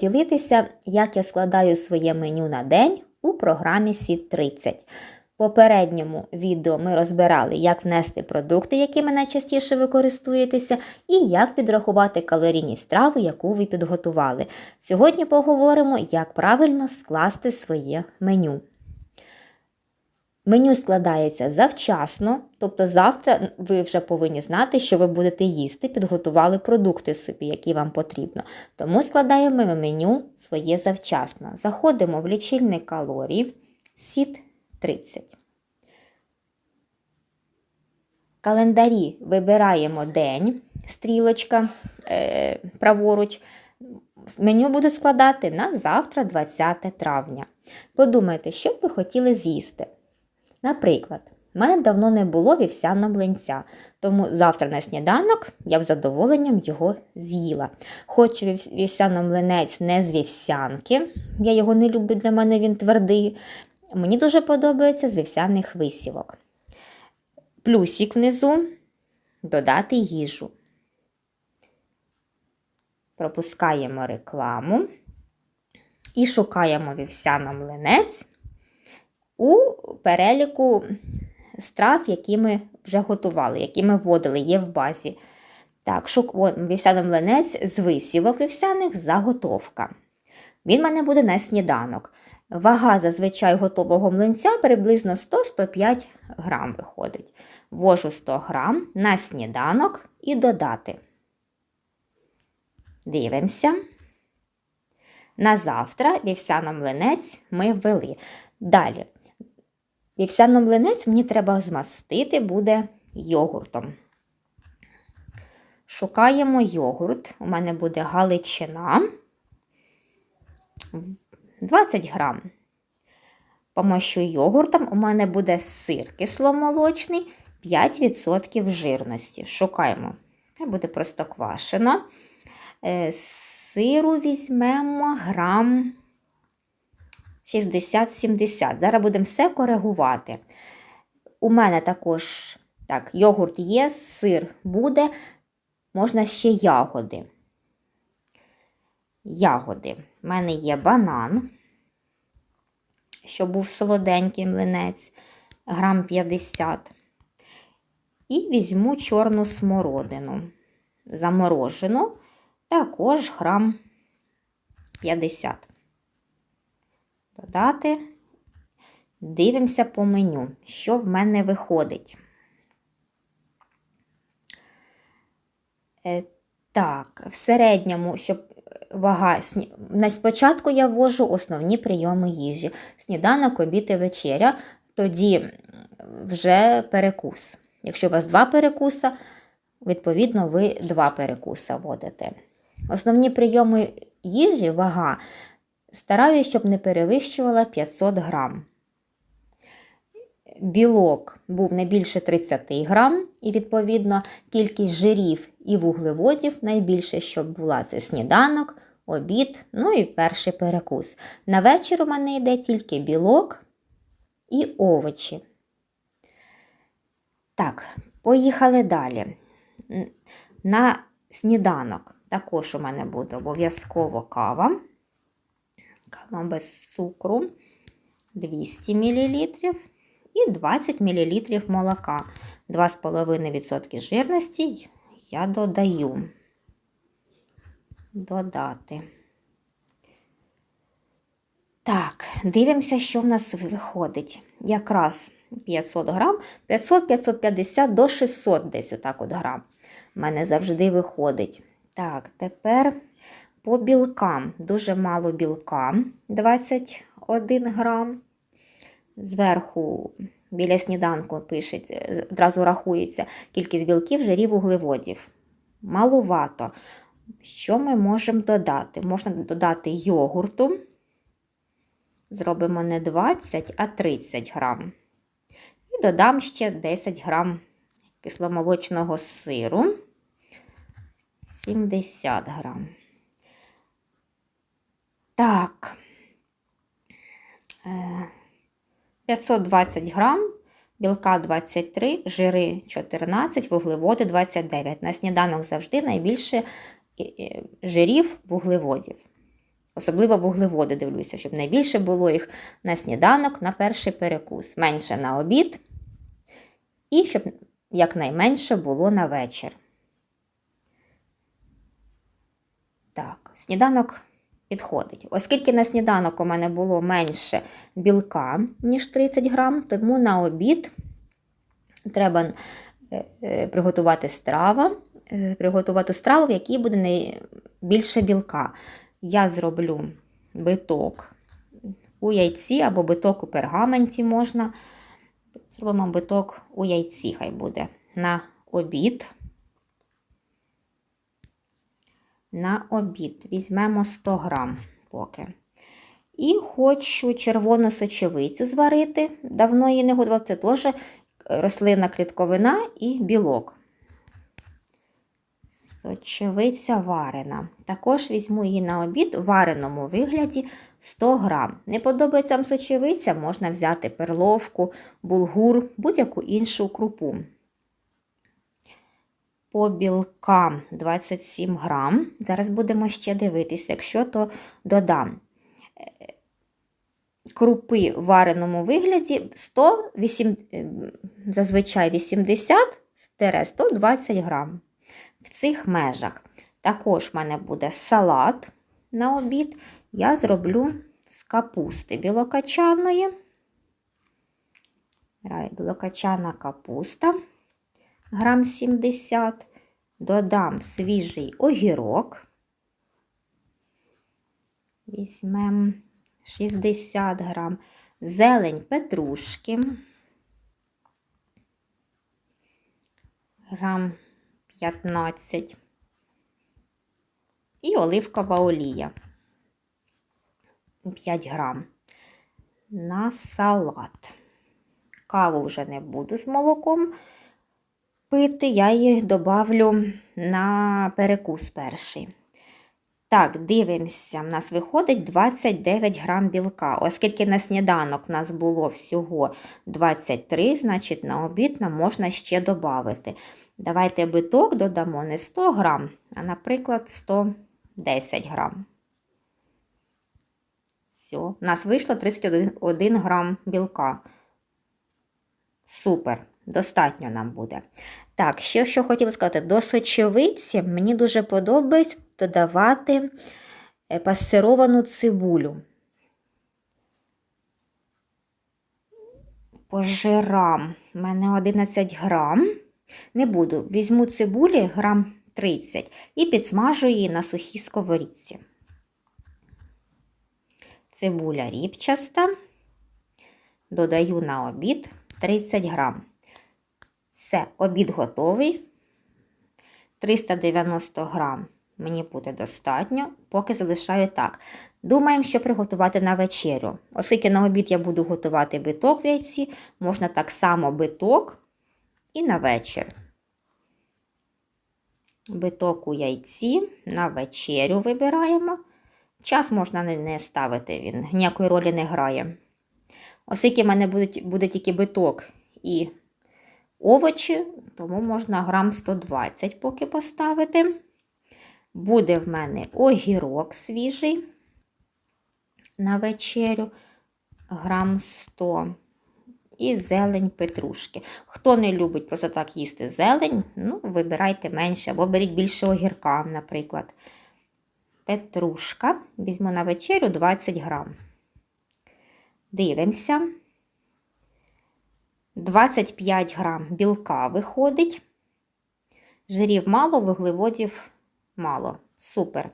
Ділитися, як я складаю своє меню на день у програмі Сіт 30. В попередньому відео ми розбирали, як внести продукти, якими найчастіше ви користуєтеся, і як підрахувати калорійність страви, яку ви підготували. Сьогодні поговоримо, як правильно скласти своє меню. Меню складається завчасно, тобто завтра ви вже повинні знати, що ви будете їсти, підготували продукти собі, які вам потрібно. Тому складаємо меню своє завчасно. Заходимо в лічильник калорій, сіт 30. В календарі вибираємо день, стрілочка е, праворуч. Меню буду складати на завтра, 20 травня. Подумайте, що б ви хотіли з'їсти. Наприклад, в мене давно не було вівсяного млинця, тому завтра на сніданок я б задоволенням його з'їла. Хочу вівсяний млинець не з вівсянки, я його не люблю, для мене він твердий. Мені дуже подобається з вівсяних висівок. Плюсик внизу додати їжу. Пропускаємо рекламу і шукаємо вівсяний млинець у переліку страв, які ми вже готували, які ми вводили, є в базі. Так, шук, вівсяний млинець з висівок вівсяних заготовка. Він в мене буде на сніданок. Вага зазвичай готового млинця приблизно 100-105 грам виходить. Ввожу 100 грам на сніданок і додати. Дивимося. На завтра вівсяний млинець ми ввели. Далі. Вівсяний млинець мені треба змастити буде йогуртом. Шукаємо йогурт. У мене буде галичина 20 грам. Помощу йогуртом у мене буде сир кисломолочний 5% жирності. Шукаємо. Це буде просто квашено. Сиру візьмемо грам 60-70. Зараз будемо все коригувати. У мене також так, йогурт є, сир буде, можна ще ягоди. Ягоди. У мене є банан, щоб був солоденький млинець, грам 50. І візьму чорну смородину. Заморожену, також грам 50 додати. Дивимося по меню, що в мене виходить. Е, так, в середньому, щоб вага. На спочатку я ввожу основні прийоми їжі. Сніданок, обід і вечеря, тоді вже перекус. Якщо у вас два перекуса, відповідно, ви два перекуса вводите. Основні прийоми їжі, вага Стараюсь, щоб не перевищувала 500 грам. Білок був не більше 30 грам, і, відповідно, кількість жирів і вуглеводів найбільше, щоб була це сніданок, обід, ну і перший перекус. На вечір у мене йде тільки білок і овочі. Так, поїхали далі. На сніданок також у мене буде обов'язково кава кава без цукру 200 мл і 20 мл молока. 2,5% жирності я додаю. Додати. Так, дивимося, що в нас виходить. Якраз 500 грам, 500-550 до 600 десь отак от грам. У мене завжди виходить. Так, тепер по білкам дуже мало білка 21 грам. Зверху, біля сніданку пишуть, одразу рахується кількість білків, жирів, вуглеводів. Малувато. Що ми можемо додати? Можна додати йогурту. Зробимо не 20, а 30 грам. І додам ще 10 грам кисломолочного сиру, 70 грам. Так, 520 е, грам, білка 23, жири 14, вуглеводи 29. На сніданок завжди найбільше жирів вуглеводів. Особливо вуглеводи дивлюся, щоб найбільше було їх на сніданок, на перший перекус, менше на обід, і щоб якнайменше було на вечір. Так, сніданок підходить. Оскільки на сніданок у мене було менше білка, ніж 30 грам, тому на обід треба е, е, приготувати страву, е, приготувати страву, в якій буде найбільше білка. Я зроблю биток у яйці або биток у пергаменті можна. Зробимо биток у яйці, хай буде на обід. На обід візьмемо 100 грам поки. І хочу червону сочевицю зварити. Давно її не готувала, це теж рослинна клітковина і білок. Сочевиця варена. Також візьму її на обід у вареному вигляді 100 грам. Не подобається сочевиця, можна взяти перловку, булгур, будь-яку іншу крупу. По білкам 27 грам. Зараз будемо ще дивитися, якщо то додам. Крупи в вареному вигляді 100, 8, зазвичай 80-120 грам. В цих межах. Також в мене буде салат на обід. Я зроблю з капусти білокачаної. Білокачана капуста грам 70. Додам свіжий огірок. Візьмемо 60 грам, зелень петрушки, грам 15 і оливкова олія 5 грам на салат. Каву вже не буду з молоком пити, я їх добавлю на перекус перший. Так, дивимося, в нас виходить 29 грам білка. Оскільки на сніданок в нас було всього 23, значить на обід нам можна ще додати. Давайте биток додамо не 100 грам, а, наприклад, 110 грам. Все, у нас вийшло 31 грам білка. Супер, достатньо нам буде. Так, ще що хотіла сказати, до сочевиці мені дуже подобається додавати е, пасировану цибулю. По жирам у мене 11 грам. Не буду, візьму цибулі грам 30 і підсмажу її на сухій сковорідці. Цибуля ріпчаста, додаю на обід 30 грам. Все, обід готовий. 390 грам мені буде достатньо, поки залишаю так. Думаємо, що приготувати на вечерю. Оскільки на обід я буду готувати биток в яйці, можна так само биток і на вечір. Биток у яйці на вечерю вибираємо. Час можна не ставити, він ніякої ролі не грає. Оскільки в мене буде, буде тільки биток і овочі, тому можна грам 120 поки поставити. Буде в мене огірок свіжий на вечерю, грам 100 і зелень петрушки. Хто не любить просто так їсти зелень, ну, вибирайте менше, або беріть більше огірка, наприклад. Петрушка. Візьму на вечерю 20 грам. Дивимося. 25 грам білка виходить. Жирів мало, вуглеводів мало. Супер.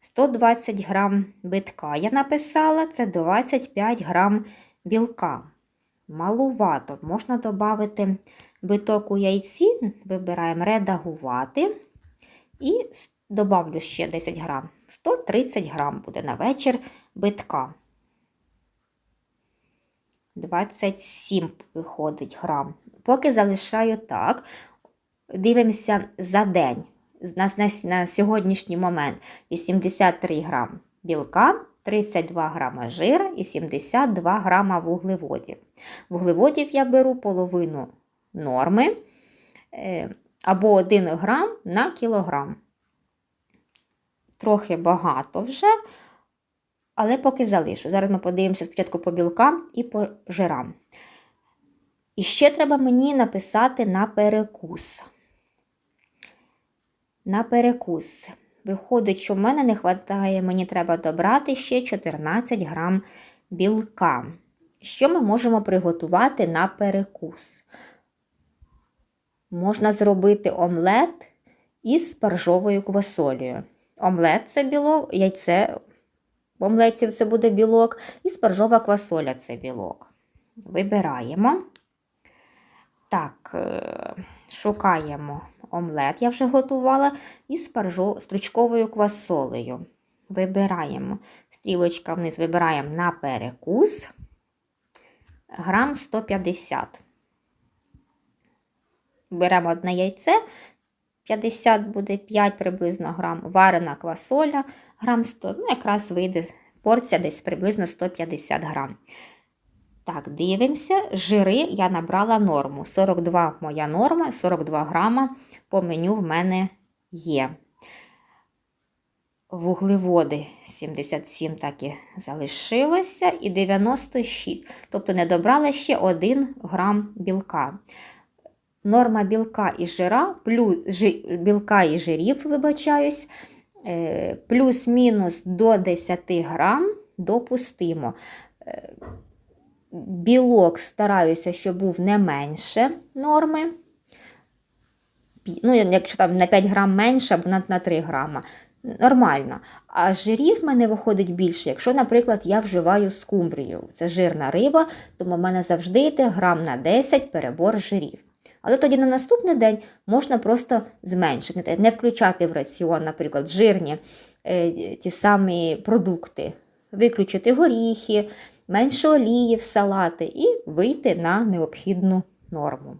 120 грам битка я написала, це 25 грам білка. Малувато. Можна додати биток у яйці, вибираємо редагувати. І добавлю ще 10 грам. 130 грам буде на вечір битка. 27 виходить грам. Поки залишаю так, дивимося за день. На, на, на сьогоднішній момент 83 грам білка, 32 грама жира і 72 грама вуглеводів. Вуглеводів я беру половину норми е, або 1 грам на кілограм. Трохи багато вже, Але поки залишу. Зараз ми подивимося спочатку по білкам і по жирам. І ще треба мені написати на перекус. На перекус. Виходить, що в мене не вистачає, мені треба добрати ще 14 грам білка. Що ми можемо приготувати на перекус? Можна зробити омлет із спаржовою квасолею. Омлет це білок, яйце в це буде білок, і спаржова квасоля це білок. Вибираємо. Так, е, шукаємо омлет, я вже готувала, із спаржо, стручковою квасолею. Вибираємо стрілочка вниз, вибираємо на перекус грам 150. Беремо одне яйце, 50 буде 5 приблизно грам, варена квасоля, грам 100, ну якраз вийде порція десь приблизно 150 грам. Так, дивимося. Жири я набрала норму. 42 моя норма, 42 грама по меню в мене є. Вуглеводи 77 так і залишилося, і 96. Тобто не добрала ще 1 грам білка. Норма білка і жира, плюс жи, білка і жирів, вибачаюсь, е, плюс-мінус до 10 грам допустимо. Е, білок стараюся, щоб був не менше норми. Ну, якщо там на 5 грам менше, або на 3 грама. Нормально. А жирів в мене виходить більше, якщо, наприклад, я вживаю скумбрію. Це жирна риба, тому в мене завжди йде грам на 10 перебор жирів. Але тоді на наступний день можна просто зменшити, не включати в раціон, наприклад, жирні е, ті самі продукти, виключити горіхи, менше олії в салати і вийти на необхідну норму.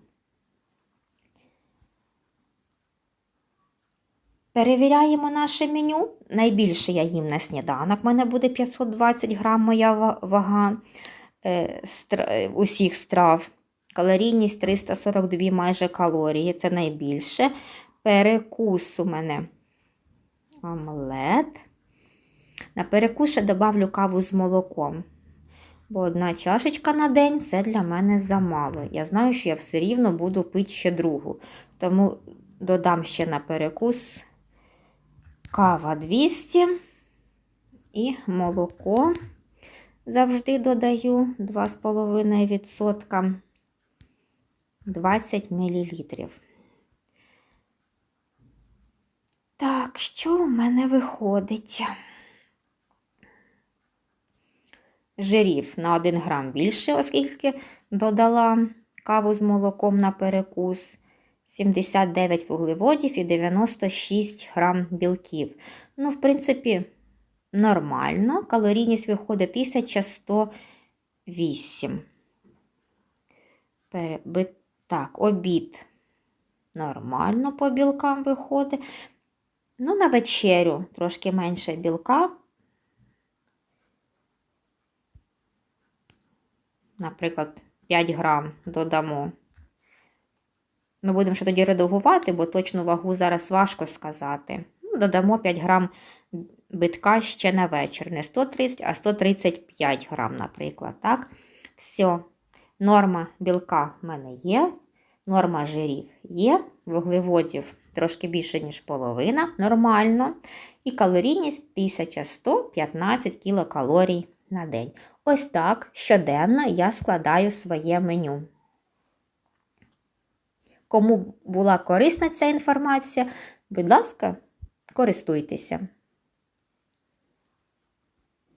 Перевіряємо наше меню. Найбільше я їм на сніданок. У мене буде 520 грам моя вага е, стра, усіх страв. Калорійність 342 майже калорії, це найбільше. Перекус у мене омлет. На перекус ще добавлю каву з молоком. Бо одна чашечка на день це для мене замало. Я знаю, що я все рівно буду пити ще другу. Тому додам ще на перекус кава 200 і молоко завжди додаю 2,5%. 20 мл. Так, що у мене виходить? Жирів на 1 грам більше, оскільки додала каву з молоком на перекус, 79 вуглеводів і 96 грам білків. Ну, в принципі, нормально. Калорійність виходить 1108. Перебит так, обід нормально по білкам виходить. Ну, на вечерю трошки менше білка. Наприклад, 5 грам додамо. Ми будемо ще тоді редагувати, бо точну вагу зараз важко сказати. Ну, Додамо 5 грам битка ще на вечір. Не 130, а 135 грам, наприклад. Так? Все. Норма білка в мене є, норма жирів є, вуглеводів трошки більше, ніж половина, нормально. І калорійність 1115 кілокалорій на день. Ось так щоденно я складаю своє меню. Кому була корисна ця інформація, будь ласка, користуйтеся.